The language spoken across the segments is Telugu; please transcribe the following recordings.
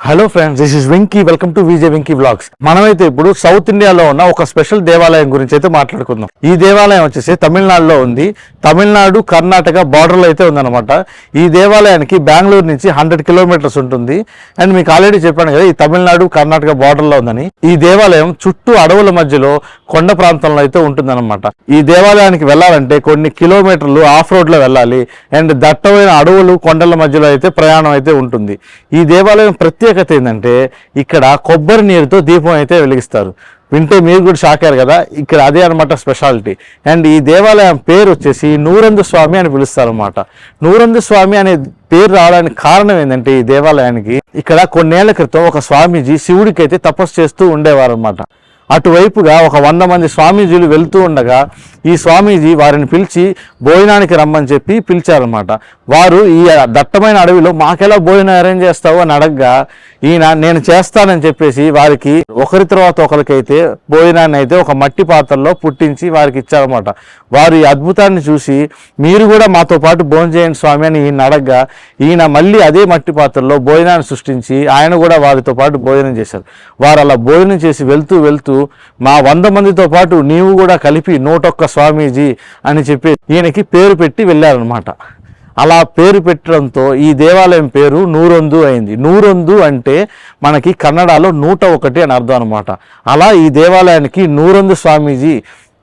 Hello friends this is Venky welcome to Vijay Venky blogs మనమైతే ఇప్పుడు సౌత్ ఇండియాలో ఉన్న ఒక స్పెషల్ దేవాలయం గురించి అయితే మాట్లాడుకుందాం. ఈ దేవాలయం వచ్చేసి తమిళనాడులో ఉంది. తమిళనాడు కర్ణాటక బార్డర్లో అయితే ఉందన్నమాట. ఈ దేవాలయానికి బెంగళూరు నుంచి హండ్రెడ్ కిలోమీటర్స్ ఉంటుంది. అండ్ మీకు ఆల్రెడీ చెప్పాను కదా ఈ తమిళనాడు కర్ణాటక బార్డర్లో ఉందని. ఈ దేవాలయం చుట్టూ అడవుల మధ్యలో కొండ ప్రాంతంలో అయితే ఉంటుందన్నమాట. ఈ దేవాలయానికి వెళ్ళాలంటే కొన్ని కిలోమీటర్లు ఆఫ్ రోడ్లో వెళ్ళాలి. అండ్ దట్టమైన అడవులు కొండల మధ్యలో అయితే ప్రయాణం అయితే ఉంటుంది. ఈ దేవాలయం ప్రత్యేకత ఏంటంటే ఇక్కడ కొబ్బరి నీరుతో దీపం అయితే వెలిగిస్తారు. వింటే మీరు కూడా షాక్ అయ్యారు కదా? ఇక్కడ అదే అనమాట స్పెషాలిటీ అండ్ ఈ దేవాలయం పేరు వచ్చేసి నూరందు స్వామి అని పిలుస్తారు అనమాట నూరందు స్వామి అనే పేరు రావడానికి కారణం ఏంటంటే ఈ దేవాలయానికి ఇక్కడ కొన్నేళ్ళ క్రితం ఒక స్వామీజీ శివుడికి అయితే తపస్సు చేస్తూ ఉండేవారు అనమాట అటువైపుగా ఒక వంద మంది స్వామీజీలు వెళ్తూ ఉండగా ఈ స్వామీజీ వారిని పిలిచి భోజనానికి రమ్మని చెప్పి పిలిచారనమాట వారు ఈ దట్టమైన అడవిలో మాకెలా భోజనం అరేంజ్ చేస్తావు అని అడగగా ఈయన నేను చేస్తానని చెప్పేసి వారికి ఒకరి తర్వాత ఒకరికైతే భోజనాన్ని అయితే ఒక మట్టి పాత్రలో పుట్టించి వారికి ఇచ్చారన్నమాట. వారు ఈ అద్భుతాన్ని చూసి మీరు కూడా మాతో పాటు భోజనం చేయండి స్వామి అని ఈయన అడగగా ఈయన మళ్ళీ అదే మట్టి పాత్రలో భోజనాన్ని సృష్టించి ఆయన కూడా వారితో పాటు భోజనం చేశారు. వారు అలా భోజనం చేసి వెళ్తూ వెళ్తూ మా వంద మందితో పాటు నీవు కూడా కలిపి నూటొక్క స్వామీజీ అని చెప్పి ఈయనకి పేరు పెట్టి వెళ్ళారనమాట అలా పేరు పెట్టడంతో ఈ దేవాలయం పేరు నూరొందు అయింది. నూరొందు అంటే మనకి కన్నడలో నూట ఒకటి అని అర్థం అనమాట అలా ఈ దేవాలయానికి నూరొందు స్వామీజీ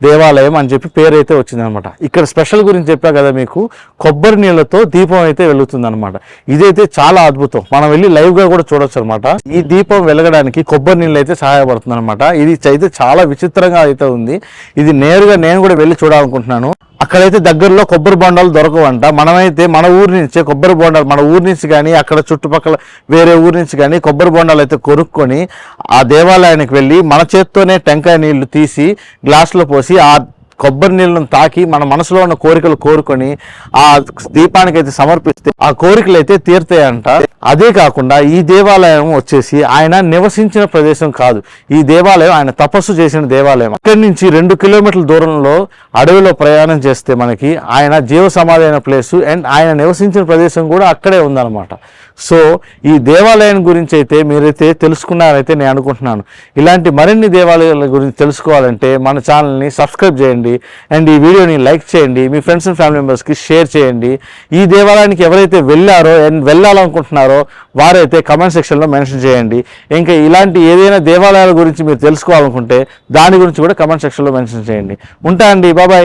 దేవాలయం అని చెప్పి పేరు అయితే వచ్చిందనమాట. ఇక్కడ స్పెషల్ గురించి చెప్పా కదా మీకు కొబ్బరి నీళ్ళతో దీపం అయితే వెలుగుతుందనమాట. ఇదైతే చాలా అద్భుతం. మనం వెళ్ళి లైవ్గా కూడా చూడొచ్చు అనమాట ఈ దీపం వెలగడానికి కొబ్బరి నీళ్ళు అయితే సహాయపడుతుంది అనమాట ఇది అయితే చాలా విచిత్రంగా అయితే ఉంది. ఇది నేరుగా నేను కూడా వెళ్ళి చూడాలనుకుంటున్నాను. అక్కడైతే దగ్గరలో కొబ్బరి బొండాలు దొరకవంట. మనమైతే మన ఊరి నుంచే కొబ్బరి బొండాలు మన ఊరి నుంచి కానీ అక్కడ చుట్టుపక్కల వేరే ఊరి నుంచి కానీ కొబ్బరి బొండాలు అయితే కొనుక్కొని ఆ దేవాలయానికి వెళ్ళి మన చేత్తోనే టెంకాయ నీళ్ళు తీసి గ్లాసులో పోసి ఆ కొబ్బరి నీళ్ళను తాకి మన మనసులో ఉన్న కోరికలు కోరుకొని ఆ దీపానికి అయితే సమర్పిస్తే ఆ కోరికలు అయితే తీరుతాయంట. అదే కాకుండా ఈ దేవాలయం వచ్చేసి ఆయన నివసించిన ప్రదేశం కాదు. ఈ దేవాలయం ఆయన తపస్సు చేసిన దేవాలయం. అక్కడి నుంచి రెండు కిలోమీటర్ల దూరంలో అడవిలో ప్రయాణం చేస్తే మనకి ఆయన జీవ సమాధి అయిన ప్లేసు అండ్ ఆయన నివసించిన ప్రదేశం కూడా అక్కడే ఉందన్నమాట. సో ఈ దేవాలయం గురించి అయితే మీరైతే తెలుసుకున్నారైతే నేను అనుకుంటున్నాను. ఇలాంటి మరిన్ని దేవాలయాల గురించి తెలుసుకోవాలంటే మన ఛానల్ని సబ్స్క్రైబ్ చేయండి. అండ్ ఈ వీడియోని లైక్ చేయండి. మీ ఫ్రెండ్స్ అండ్ ఫ్యామిలీ మెంబర్స్కి షేర్ చేయండి. ఈ దేవాలయానికి ఎవరైతే వెళ్ళారో అండ్ వెళ్ళాలనుకుంటున్నారో వారైతే కమెంట్ సెక్షన్లో మెన్షన్ చేయండి. ఇంకా ఇలాంటి ఏదైనా దేవాలయాల గురించి మీరు తెలుసుకోవాలనుకుంటే దాని గురించి కూడా కమెంట్ సెక్షన్లో మెన్షన్ చేయండి. ఉంటా అండి. బాబాయ్